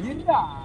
윤이야.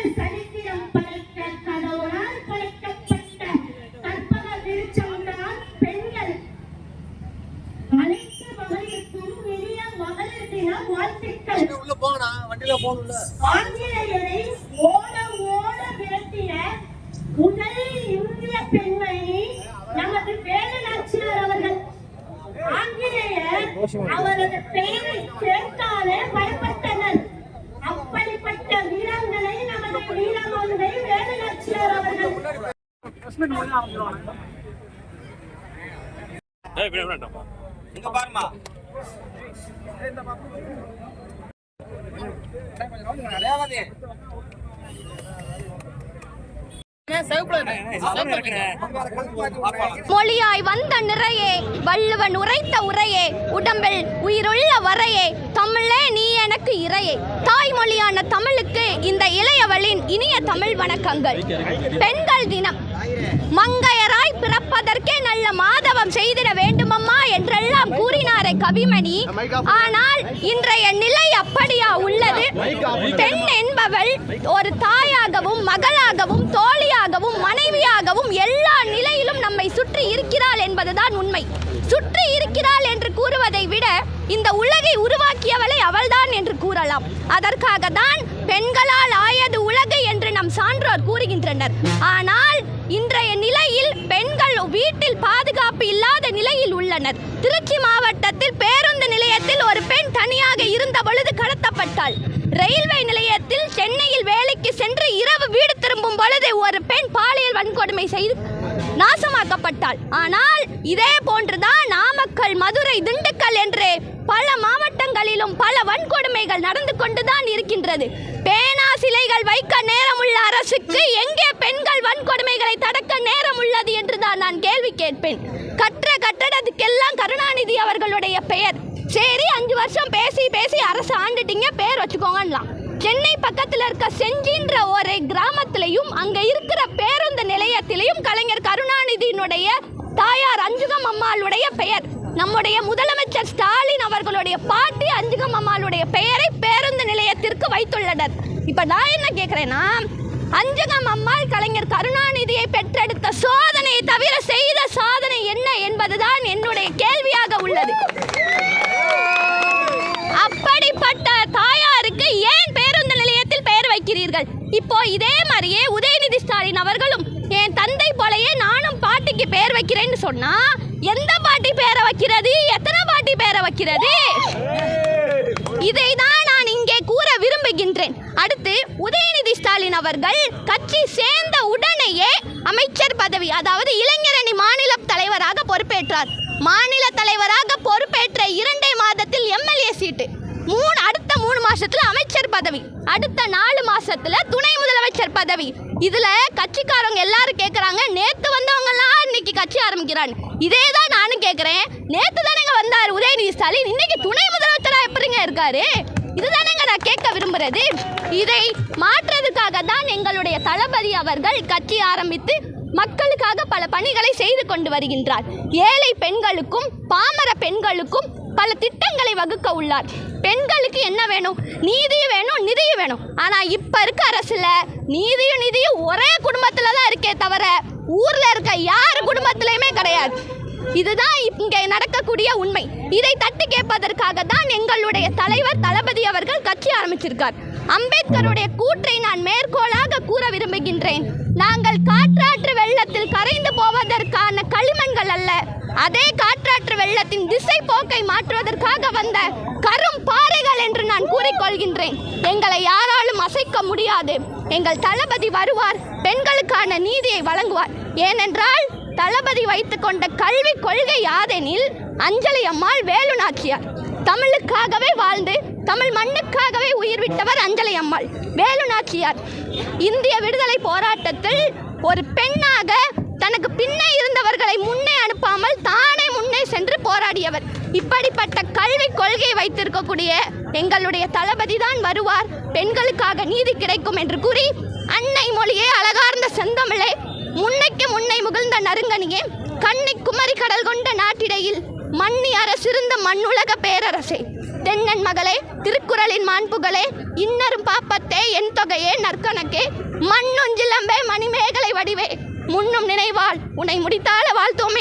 தின வாழ்த்துக்கள். உள்ள போங்கண்ணா. வண்டியில போகணும்ல. ஆங்கிலேயரை ஓட ஓட விரட்டிய முதல் இந்திய பெண்மணி நமது வேலு நாச்சியார் அவர்கள். ஆங்கிலேயர் அவரது பெயரை சேர்த்தாலே பயப்பட்டனர். அப்படிப்பட்ட வீரங்களை நமது வீரமங்கை வேலு நாச்சியார் அவர்கள் இங்க பாருமா மொழியாய் வந்த நிறையே வள்ளுவன் உரைத்த உரையே உடம்பில் உயிருள்ள வரையே தமிழே நீ எனக்கு இறையே. தாய்மொழியான தமிழுக்கு இந்த இளையவளின் இனிய தமிழ் வணக்கங்கள். பெண்கள் தினம். மங்கையராய் பிறப்பதற்கே நல்ல மாத மாதவம் செய்திட வேண்டுமம்மா என்றெல்லாம் கூறினாரே கவிமணி ஆனால் இன்றைய நிலை அப்படியா உள்ளது? பெண் என்பவள் ஒரு தாயாகவும் மகளாகவும் தோழியாகவும் மனைவியாகவும் எல்லா நிலையிலும் நம்மை சுற்றி இருக்கிறாள் என்பதுதான் உண்மை. சுற்றி இருக்கிறாள் என்று கூறுவதை விட இந்த உலகை உருவாக்கியவளை அவள்தான் என்று கூறலாம். அதற்காக தான் பெண்களால் ஆயது உலகு என்று நம் சான்றோர் கூறுகின்றனர். ஆனால் இன்றைய வீட்டில் பாதுகாப்பு இல்லாத நிலையில் உள்ளனர். திருச்சி மாவட்டத்தில் பேருந்து நிலையத்தில் ஒரு பெண் தனியாக இருந்த பொழுது கடத்தப்பட்டாள். ரயில்வே நிலையத்தில் சென்னையில் வேலைக்கு சென்று இரவு வீடு திரும்பும் பொழுது ஒரு பெண் பாலியல் வன்கொடுமை செய்து நாசமாக்கப்பட்டாள். ஆனால் இதே போன்றுதான் நாமக்கல் மதுரை திண்டுக்கல் என்று பல மாவட்டங்களிலும் பல வன்கொடுமைகள் நடந்து கொண்டுதான் இருக்கின்றது. பே சிலைகள் வைக்க நேரமுள்ள அரசுக்கு எங்கே பெண்கள் வன்கொடுமைகளை தடுக்க நேரம் உள்ளது என்று தான் நான் கேள்வி கேட்பேன். கற்ற கட்டடத்துக்கெல்லாம் கருணாநிதி அவர்களுடைய பெயர். சரி அஞ்சு வருஷம் பேசி பேசி அரசு ஆண்டுட்டீங்க பேர் வச்சுக்கோங்கலாம் சென்னை பக்கத்தில் இருக்க செஞ்சின்ற ஒரு கிராமத்திலையும் அங்கே இருக்கிற பேருந்து நிலையத்திலையும் கலைஞர் கருணாநிதியினுடைய தாயார் அஞ்சுகம் அம்மாளுடைய பெயர். நம்முடைய முதலமைச்சர் ஸ்டாலின் அவர்களுடைய பாட்டி அஞ்சுகம் அம்மாளுடைய பெயரை பேருந்து நிலையத்திற்கு வைத்துள்ளனர். இப்ப நான் என்ன கேட்குறேன்னா அஞ்சகம் அம்மாள் கலைஞர் கருணாநிதியை பெற்றெடுத்த சோதனையை தவிர செய்த சாதனை என்ன என்பதுதான் என்னுடைய கேள்வியாக உள்ளது. அப்படிப்பட்ட தாயாருக்கு ஏன் பேருந்து நிலையத்தில் பெயர் வைக்கிறீர்கள்? இப்போ இதே மாதிரியே உதயநிதி ஸ்டாலின் அவர்களும் என் தந்தை போலயே நானும் பாட்டிக்கு பெயர் வைக்கிறேன்னு சொன்னா எந்த பாட்டி பேரை வைக்கிறது? எத்தனை பாட்டி பேரை வைக்கிறது? இதை தான் நான் இங்கே கூற விரும்புகின்றேன். அடுத்து உதயநிதி ஸ்டாலின் அவர்கள் கட்சி சேர்ந்த உடனேயே அமைச்சர் பதவி அதாவது இளைஞரணி மாநில தலைவராக பொறுப்பேற்றார். மாநில தலைவராக பொறுப்பேற்ற இரண்டே மாதத்தில் எம்எல்ஏ சீட்டு. மூணு அடுத்த மூணு மாசத்துல அமைச்சர் பதவி அடுத்த நாலு மாசத்துல துணை முதலமைச்சர் பதவி. இதுல கட்சிக்காரங்க எல்லாரும் கேக்குறாங்க நேத்து வந்தவங்க எல்லாம் இன்னைக்கு கட்சி ஆரம்பிக்கிறான் இதே தான் நானும் கேட்குறேன் நேற்று தானேங்க வந்தார் உதயநிதி ஸ்டாலின். இன்னைக்கு துணை முதலமைச்சராக எப்படிங்க இருக்காரு? இதுதானேங்க நான் கேட்க விரும்புறது. இதை மாற்றுறதுக்காக தான் எங்களுடைய தளபதி அவர்கள் கட்சி ஆரம்பித்து மக்களுக்காக பல பணிகளை செய்து கொண்டு வருகின்றார். ஏழை பெண்களுக்கும் பாமர பெண்களுக்கும் பல திட்டங்களை வகுக்க உள்ளார். பெண்களுக்கு என்ன வேணும்? நீதியும் வேணும் நிதியும் வேணும். ஆனால் இப்போ இருக்க அரசில் நீதியும் நிதியும் ஒரே குடும்பத்தில் தான் இருக்கே தவிர ஊர்ல இருக்க யார் குடும்பத்திலையுமே கிடையாது. இதுதான் இங்கே நடக்கக்கூடிய உண்மை. இதை தட்டி கேட்பதற்காக தான் எங்களுடைய தலைவர் தளபதி அவர்கள் கட்சி ஆரம்பிச்சிருக்கார். அம்பேத்கருடைய கூற்றை நான் மேற்கோளாக கூற விரும்புகின்றேன். நாங்கள் காற்றாற்று வெள்ளத்தில் கரைந்து போவதற்கான களிமண்கள் அல்ல அதே காற்றாற்று வெள்ளத்தின் திசை போக்கை மாற்றுவதற்காக வந்த கரும் பாறைகள் என்று நான் கூறிக்கொள்கின்றேன். எங்களை யாராலும் அசைக்க முடியாது. எங்கள் தளபதி வருவார் பெண்களுக்கான நீதியை வழங்குவார். ஏனென்றால் தளபதி வைத்துக்கொண்ட கல்வி கொள்கை யாதெனில் அஞ்சலி அம்மாள் வேலு நாச்சியார் தமிழுக்காகவே வாழ்ந்து தமிழ் மண்ணுக்காகவே உயிர் விட்டவர் அஞ்சலி அம்மாள் வேலு நாச்சியார் இந்திய விடுதலை போராட்டத்தில் ஒரு பெண்ணாக தனக்கு பின்னே இருந்தவர்களை முன்னே அனுப்பாமல் தானே முன்னே சென்று போராடியவர். இப்படிப்பட்ட கல்வி கொள்கையை வைத்திருக்கக்கூடிய எங்களுடைய தளபதி தான் வருவார். பெண்களுக்காக நீதி கிடைக்கும் என்று கூறி அன்னை மொழியே அழகார்ந்த செந்தமிழே முன்னைக்கு முன்னை முகிழ்ந்த நறுங்கனியே கண்ணை குமரி கடல் கொண்ட நாட்டிடையில் மண்ணி அரசிருந்த மண்ணுலக பேரரசே. தென்னன் மகளே திருக்குறளின் மாண்புகளே இன்னரும் பாப்பத்தே என் தொகையே நற்கணக்கே. மண்ணுஞ்சிலம்பே மணிமேகலை வடிவே முன்னும் நினைவாள் உன்னை முடித்தால வாழ்த்தோமே.